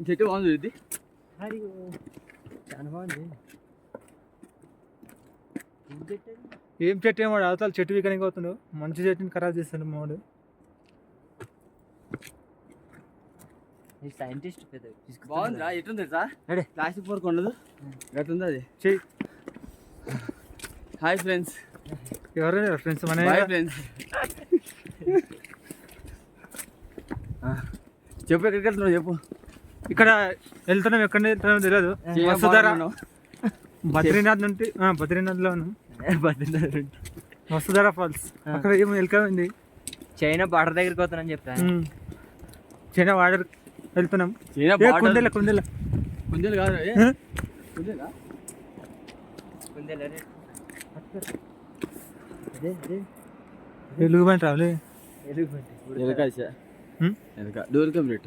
చెట్టు బాగుంది ఇది హరి చాలా బాగుంది ఏం చెట్టు ఏమో అవతల చెట్టు వీకనికి పోతుండు. మంచి చెట్టుని ఖరాబ్ చేస్తాడు మావాడు. ఈ సైంటిస్ట్ పెద్ద బాగుందిరా ఎట్టుంది నడే. ప్లాస్టిక్ ఫోర్క్ ఉండదు ఎట్టుంది అది? చెయ్యి హాయ్ ఫ్రెండ్స్ ఎవరు ఫ్రెండ్స్ మన బాయ్ ఫ్రెండ్స్ చెప్పు ఎక్కడికి వెళ్తున్నావు? చెప్పు. ఇక్కడ వెళ్తున్నాం ఎక్కడ వెళ్తున్నాం తెలియదు. వసుధార? బద్రీనాథ్ నుండి ఆ, బద్రీనాథ్లో ఉన్నాం. బద్రీనాథ్ వసుధార ఫాల్స్. అక్కడ ఏమో వెళ్తుంది చైనా బార్డర్ దగ్గరికి వాడర్ వెళ్తున్నాం. చైనా ఏ border. కుందేల కుందేల. కుందేలు కాదు? కుందేలా? కుందేలు అదే ఎలుగుబంటి రావులే. ఎలుగుబంటి ఎలక ఇచ్చా. హ్మ్? ఎలక డోర్ కంప్లీట్